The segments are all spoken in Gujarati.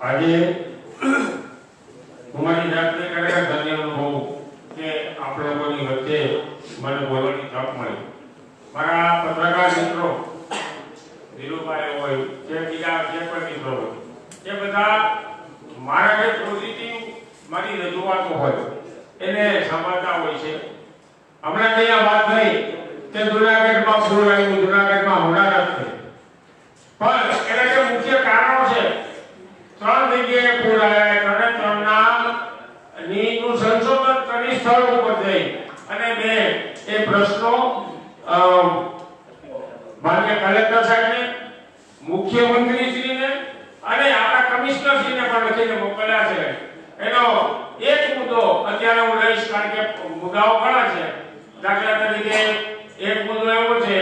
આજે હું મારી જાતને ખરેખર ધન્ય અનુભવું કે આપ લોકોની વચ્ચે મને બોલવાની તક મળી. મારા પત્રકાર મિત્રો, ધીરુભાઈ હોય કે બીજા જે પણ મિત્રો હોય, એ બધા મારા જે પોઝિટિવ મારી રજૂઆતો હોય, એને સાંભળતા હોય છે. હમણાં અહીંયા વાત થઈ કે જુનાગઢમાં પૂર આવ્યું જુનાગઢમાં હોનારત થઈ પણ એના જે મુખ્ય કારણો છે ત્રણ જગ્યાએ પૂર આવ્યા ત્રણે ત્રણના નીનું સંશોધન કરી સ્થળ ઉપર જઈ અને મેં એ પ્રશ્નો અમ, માન્ય કલેક્ટર સાહેબને મુખ્યમંત્રીશ્રીને અને આપણા કમિશનરશ્રીને પણ લખીને મોકલ્યા છે એનો એક મુદ્દો અત્યારે હું લઈશ કારણ કે મુદ્દાઓ ઘણા છે દાખલા તરીકે એક મુદ્દો એવો છે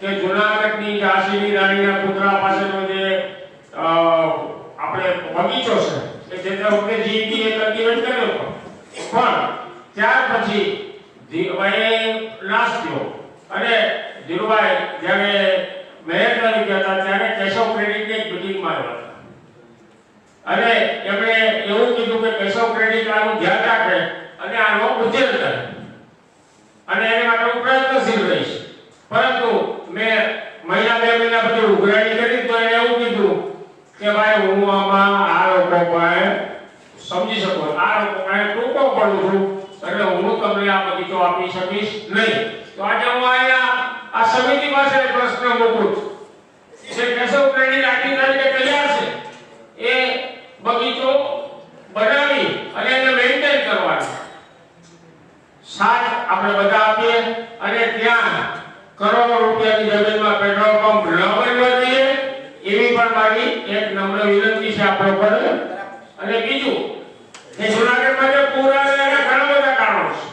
કે જુનાગઢની ઝાંસીની રાણીના પુતળા પાસેનો જે આપણે બગીચો છે કે જે તે વખતે જીઈબી એ કલ્ટિવેટ કર્યો હતો પણ ત્યાર પછી નાશ થયો અને ધીરુભાઈ, જ્યારે મેયર તરીકે હતા, ત્યારે કેશવ ક્રેડિટની એક મિટિંગમાં આવ્યા હતા. અને એમણે એવું કીધું કે કેશવ ક્રેડિટ આનું ધ્યાન રાખે અને આનો ઉછેર કરે. અને એને માટે હું પ્રયત્નશીલ રહીશ. પરંતુ મેં મહિના બે મહિના પછી ઉઘરાણી કરી તો એને એવું કીધું કે ભાઈ, હું આમાં આ લોકો પણ સમજી શકો આ લોકો પણ ટૂંકો પડું છું. એટલે હું તમને આ બગીચો આપી શકીશ નહીં. તો આજે હું અહીંયા સમિતિ પાસે પ્રશ્ન મૂકું છું. જે કેશવ ક્રેડિટ આટલી તારીખે તૈયાર છે? એ બગીચો બનાવી અને એને મેન્ટેન કરવાનો. સાથ આપણે બધા આપીએ અને ત્યાં કરોડો રૂપિયાની જમીનમાં પેટ્રોલ પંપ ન બનવા જોઈએ, એવી પણ મારી એક નમ્ર વિનંતી છે આપણે પર અને બીજું કે જુનાગઢમાં જે પૂર ઘણા બધા કારણો છે.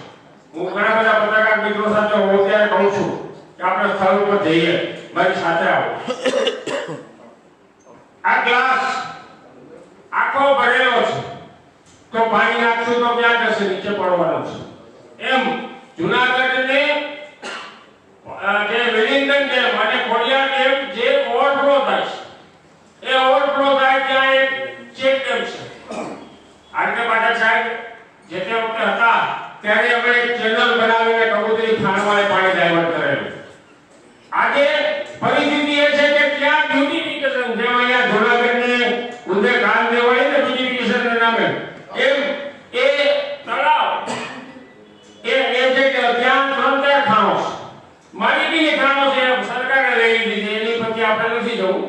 હું ઘણા બધા પત્રકાર મિત્રો સાથે હું ત્યારે કહું છું સ્થળ ઉપર જઈએ. મારી સાથે આવો. આ ગ્લાસ આખો ભરેલો છે. તો પાણી નાખશું તો ક્યાં જશે? નીચે પડવાનો છે. એમ જુનાગઢ ને જે વિલિંગન ડેમ અને ખોડિયાર ડેમ જે ઓવરફ્લો થાય છે. એ ઓવરફ્લો થાય ત્યાં એક ચેક ડેમ છે. આરકે પાઠક સાહેબ જે તે વખતે હતા, ત્યારે અમે એક ચેનલ બનાવીને કબૂતરી ખાણવાળે પાણી ડાયવર્ટ કરેલું આજે પરિસ્થિતિ એ છે કે ત્યાં બ્યુટિફિકેશન જેમ અહીંયા જુનાગઢને ઉદય ગામ જે હોય ને બ્યુટિફિકેશન નામે એમ, એ તળાવ, એ એ જે ત્યાં ત્રણ ચાર ખાણો છે બી ખાણો છે સરકારે લઈ લીધી એની પછી આપણે નથી જવું.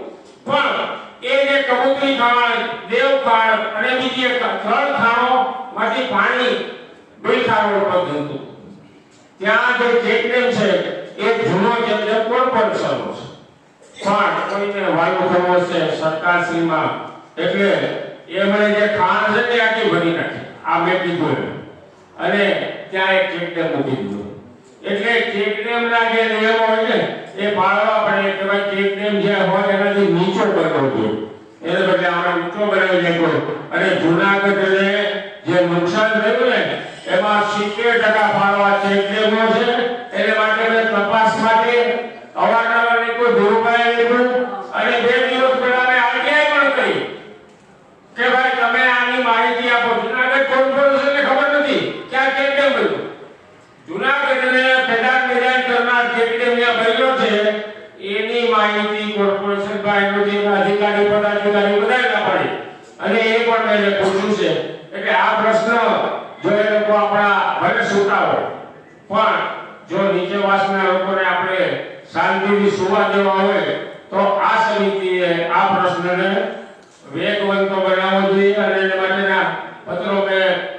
પણ એ જે કબૂતરી ખાણ, દેવ ખાણ અને બીજી એક ત્રણ ખાણો માંથી પાણી રોડ પર જતું ત્યાં જે ચેકડેમ છે, એ જૂનો જે કોર્પોરેશનનો છે. પણ કોઈને વાયુ થવો છે, સરકારશ્રીમાં. એટલે એમણે જે ખાણ છે તે આખી ભરી નાખી. આ મેં કીધું. અને ત્યાં એક ચેકડેમ મૂકી દીધો. એટલે ચેકડેમના જે નિયમો હોય ને, એ પાળવા પડે કે ભાઈ ચેકડેમ જે હોય એનાથી નીચો કરવો જોઈએ. એને બદલે આપણે ઊંચો બનાવી નાખ્યો અને જૂનાગઢને જે નુકસાન થયું ને, એમાં સિત્તેર ટકા ફાળવા ચેકડેમો છે એને માટે મેં તપાસ માટે અવારનવાર કોઈ ધીરુભાઈ લીધું અને બે દિવસ પહેલા મેં આરટીઆઈ પણ કરી કે ભાઈ તમે આની માહિતી આપો જુનાગઢ કોર્પોરેશનને ખબર નથી કે આ ચેકડેમ બન્યું જુનાગઢને પેદાન જ્યાં બન્યો છે, એની માહિતી કોર્પોરેશન જે અધિકારી પદાધિકારી બધાએ ના પાડી અને એ પણ મેં પૂછ્યું છે, એટલે આ પ્રશ્ન જો એ લોકો આપણા ભલે સુતા હોય, પણ જો નીચે વાસના લોકોને આપણે શાંતિથી સુવા દેવા હોય, તો આ સમિતિએ આ પ્રશ્નને વેગવંતો બનાવવો જોઈએ અને એના માટેના પત્રો મેં